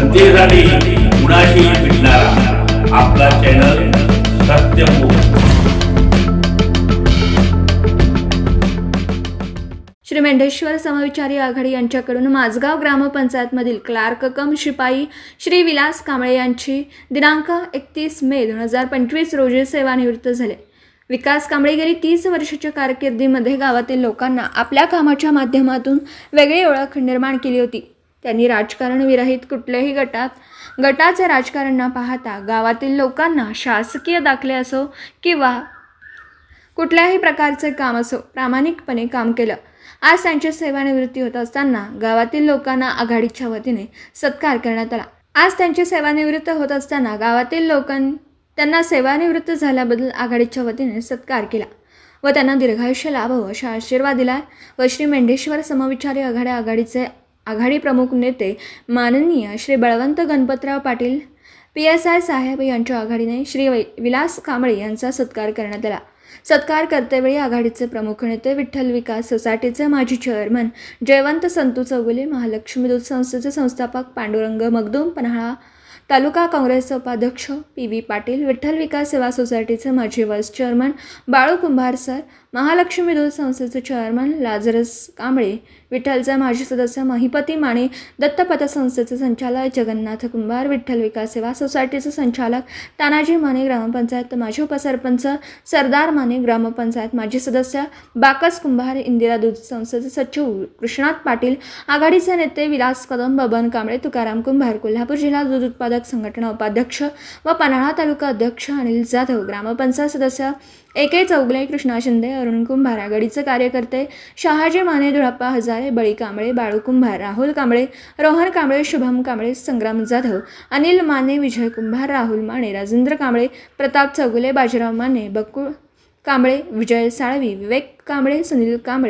जनतेसाठी कुणाशी भेटणारा. आपला चॅनल श्री मेंढेश्वर समविचारी आघाडी यांच्याकडून माझगाव ग्रामपंचायतमधील क्लार्क कम शिपाई श्री विलास कांबळे यांची दिनांक एकतीस मे दोन हजार पंचवीस रोजी सेवानिवृत्त झाले. विकास कांबळे गेली तीस वर्षाच्या कारकिर्दीमध्ये गावातील लोकांना आपल्या कामाच्या माध्यमातून वेगळी ओळख निर्माण केली होती. त्यांनी राजकारण विरहित कुठल्याही गटात गटाचे राजकारण न पाहता गावातील लोकांना शासकीय दाखले असो किंवा कुठल्याही प्रकारचे काम असो प्रामाणिकपणे काम केलं. आज त्यांची सेवानिवृत्ती होत असताना गावातील लोकांना आघाडीच्या वतीने सत्कार करण्यात आला. आज त्यांची सेवानिवृत्त होत असताना गावातील लोकां त्यांना सेवानिवृत्त झाल्याबद्दल आघाडीच्या वतीने सत्कार केला व त्यांना दीर्घायुष्य लाभावं अशा आशीर्वाद दिला व श्री मेंढेश्वर समविचारी आघाडी आघाडीचे आघाडी प्रमुख नेते माननीय Shri Balwant Ganpatrao Patil P S I साहेब यांच्या आघाडीने श्री वै विलास कांबळे यांचा सत्कार करण्यात आला. सत्कार करतेवेळी आघाडीचे प्रमुख नेते विठ्ठल विकास सोसायटीचे माजी चेअरमन जयवंत संतू चौगुले महालक्ष्मी दूध संस्थेचे संस्थापक पांडुरंग मगदूम पन्हाळा तालुका काँग्रेसचे उपाध्यक्ष पी व्ही पाटील विठ्ठल विकास सेवा सोसायटीचे माजी vice chairman Balu Kumbhar sir Mahalakshmi दूध संस्थेचे चेअरमन लाजरस कांबळे विठ्ठलचा माजी सदस्य महिपती माने दत्तपथ संस्थेचे संचालक जगन्नाथ कुंभार विठ्ठल विकास सेवा सोसायटीचे संचालक तानाजी माने ग्रामपंचायत माजी उपसरपंच सरदार माने ग्रामपंचायत माजी सदस्य बाकस कुंभार इंदिरा दूध संस्थेचे सचिव कृष्णात पाटील आघाडीचे नेते विलास कदम बबन कांबळे तुकाराम कुंभार कोल्हापूर जिल्हा दूध उत्पादक संघटना उपाध्यक्ष व पन्हाळा तालुका अध्यक्ष अनिल जाधव ग्रामपंचायत सदस्य ए के चौगले कृष्णा शिंदे अरुण कुंभार आघाडीचे कार्यकर्ते शहाजी माने धुळप्पा हजारे बळी कांबळे बाळू कुंभार राहुल कांबळे रोहन कांबळे शुभम कांबळे संग्राम जाधव अनिल माने विजय कुंभार राहुल माने राजेंद्र कांबळे प्रताप चौगुले बाजीराव माने बकुळ कांबळे विजय साळवी विवेक कांबळे सुनील कांबळे